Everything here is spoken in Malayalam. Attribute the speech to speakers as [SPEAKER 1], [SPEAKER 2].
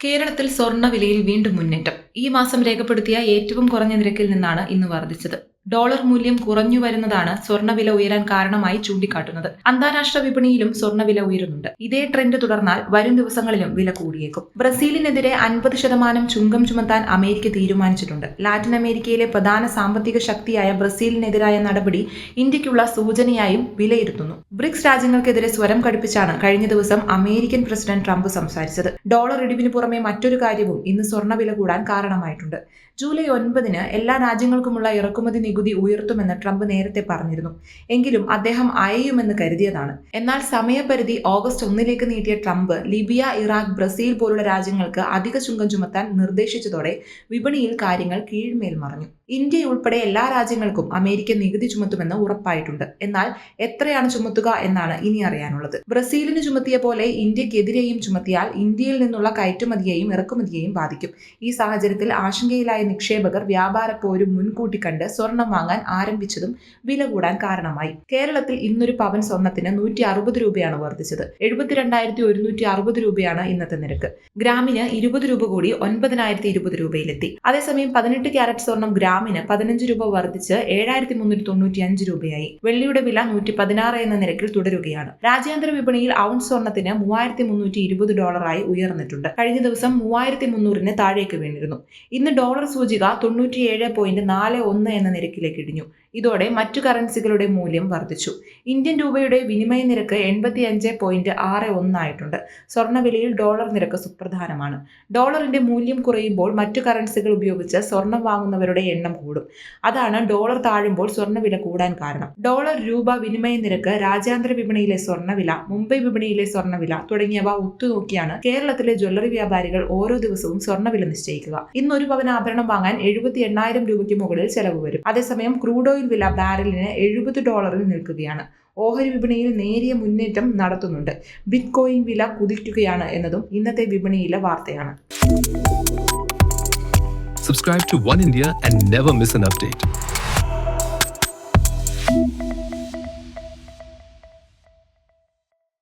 [SPEAKER 1] കേരളത്തിൽ സ്വർണവിലയിൽ വീണ്ടും മുന്നേറ്റം. ഈ മാസം രേഖപ്പെടുത്തിയ ഏറ്റവും കുറഞ്ഞ നിരക്കിൽ നിന്നാണ് ഇന്ന് വർദ്ധിച്ചത്. ഡോളർ മൂല്യം കുറഞ്ഞു വരുന്നതാണ് സ്വർണവില ഉയരാൻ കാരണമായി ചൂണ്ടിക്കാട്ടുന്നത്. അന്താരാഷ്ട്ര വിപണിയിലും സ്വർണവില ഉയരുന്നുണ്ട്. ഇതേ ട്രെൻഡ് തുടർന്നാൽ വരും ദിവസങ്ങളിലും വില കൂടിയേക്കും. ബ്രസീലിനെതിരെ അൻപത് ശതമാനം ചുങ്കം ചുമത്താൻ അമേരിക്ക തീരുമാനിച്ചിട്ടുണ്ട്. ലാറ്റിൻ അമേരിക്കയിലെ പ്രധാന സാമ്പത്തിക ശക്തിയായ ബ്രസീലിനെതിരായ നടപടി ഇന്ത്യക്കുള്ള സൂചനയായും വിലയിരുത്തുന്നു. ബ്രിക്സ് രാജ്യങ്ങൾക്കെതിരെ സ്വരം കടുപ്പിച്ചാണ് കഴിഞ്ഞ ദിവസം അമേരിക്കൻ പ്രസിഡന്റ് ട്രംപ് സംസാരിച്ചത്. ഡോളർ ഇടിവിന് പുറമെ മറ്റൊരു കാര്യവും ഇന്ന് സ്വർണവില കൂടാൻ കാരണമായിട്ടുണ്ട്. ജൂലൈ ഒൻപതിന് എല്ലാ രാജ്യങ്ങൾക്കുമുള്ള ഇറക്കുമതി നികുതി ഉയർത്തുമെന്ന് ട്രംപ് നേരത്തെ പറഞ്ഞിരുന്നു. എങ്കിലും അദ്ദേഹം അയയുമെന്ന് കരുതിയതാണ്. എന്നാൽ സമയപരിധി ഓഗസ്റ്റ് ഒന്നിലേക്ക് നീട്ടിയ ട്രംപ് ലിബിയ ഇറാഖ് ബ്രസീൽ പോലുള്ള രാജ്യങ്ങൾക്ക് അധിക ചുങ്കം ചുമത്താൻ നിർദ്ദേശിച്ചതോടെ വിപണിയിൽ കാര്യങ്ങൾ കീഴ്മേൽ മറഞ്ഞു. ഇന്ത്യയുൾപ്പെടെ എല്ലാ രാജ്യങ്ങൾക്കും അമേരിക്ക നികുതി ചുമത്തുമെന്ന് ഉറപ്പായിട്ടുണ്ട്. എന്നാൽ എത്രയാണ് ചുമത്തുക എന്നാണ് ഇനി അറിയാനുള്ളത്. ബ്രസീലിന് ചുമത്തിയ പോലെ ഇന്ത്യക്കെതിരെയും ചുമത്തിയാൽ ഇന്ത്യയിൽ നിന്നുള്ള കയറ്റുമതിയെയും ഇറക്കുമതിയെയും ബാധിക്കും. ഈ സാഹചര്യത്തിൽ ആശങ്കയിലായ നിക്ഷേപകർ വ്യാപാര പോരും മുൻകൂട്ടി കണ്ട് സ്വർണം വാങ്ങാൻ ആരംഭിച്ചതും വില കൂടാൻ കാരണമായി. കേരളത്തിൽ ഇന്നൊരു പവൻ സ്വർണത്തിന് നൂറ്റി അറുപത് രൂപയാണ് വർദ്ധിച്ചത്. എഴുപത്തിരണ്ടായിരത്തി ഒരുന്നൂറ്റി അറുപത് രൂപയാണ് ഇന്നത്തെ നിരക്ക്. ഗ്രാമിന് ഇരുപത് രൂപ കൂടി ഒൻപതിനായിരത്തി ഇരുപത് രൂപയിലെത്തി. അതേസമയം പതിനെട്ട് ക്യാരറ്റ് സ്വർണം ഗ്രാമിന് പതിനഞ്ച് രൂപ വർദ്ധിച്ച് ഏഴായിരത്തി മുന്നൂറ്റി തൊണ്ണൂറ്റി അഞ്ച് രൂപയായി. വെള്ളിയുടെ വില നൂറ്റി പതിനാറ് എന്ന നിരക്കിൽ തുടരുകയാണ്. രാജ്യാന്തര വിപണിയിൽ ഔൺസ് സ്വർണത്തിന് മൂവായിരത്തി മുന്നൂറ്റി ഇരുപത് ഡോളറായി ഉയർന്നിട്ടുണ്ട്. കഴിഞ്ഞ ദിവസം മൂവായിരത്തി മുന്നൂറിന് താഴേക്ക് വീണിരുന്നു. ഇന്ന് ഡോളർ സൂചിക തൊണ്ണൂറ്റിയേഴ് പോയിന്റ് നാല് ഒന്ന് എന്ന നിരക്കിലേക്ക് ഇടിഞ്ഞു. ഇതോടെ മറ്റു കറൻസികളുടെ മൂല്യം വർദ്ധിച്ചു. ഇന്ത്യൻ രൂപയുടെ വിനിമയ നിരക്ക് എൺപത്തി അഞ്ച് പോയിന്റ് ആറ് ഒന്നായിട്ടുണ്ട് സ്വർണവിലയിൽ ഡോളർ നിരക്ക് സുപ്രധാനമാണ്. ഡോളറിന്റെ മൂല്യം കുറയുമ്പോൾ മറ്റു കറൻസികൾ ഉപയോഗിച്ച് സ്വർണം വാങ്ങുന്നവരുടെ എണ്ണം കൂടും. അതാണ് ഡോളർ താഴുമ്പോൾ സ്വർണവില കൂടാൻ കാരണം. ഡോളർ രൂപ വിനിമയ നിരക്ക് രാജ്യാന്തര വിപണിയിലെ സ്വർണവില മുംബൈ വിപണിയിലെ സ്വർണവില തുടങ്ങിയവ ഒത്തുനോക്കിയാണ് കേരളത്തിലെ ജ്വല്ലറി വ്യാപാരികൾ ഓരോ ദിവസവും സ്വർണവില നിശ്ചയിക്കുക. ഇന്നൊരു പവൻ ആഭരണം വാങ്ങാൻ എഴുപത്തി എണ്ണായിരം രൂപയ്ക്ക് മുകളിൽ ചെലവ് വരും. അതേസമയം ക്രൂഡ് ഓയിൽ വില ബാരലിന് എഴുപത് ഡോളറിൽ നിൽക്കുകയാണ്. ഓഹരി വിപണിയിൽ നേരിയ മുന്നേറ്റം നടത്തുന്നുണ്ട്. ബിറ്റ് കോയിൻ വില കുതിക്കുകയാണ് എന്നതും ഇന്നത്തെ വിപണിയിലെ വാർത്തയാണ്.
[SPEAKER 2] Subscribe to One India and never miss an update.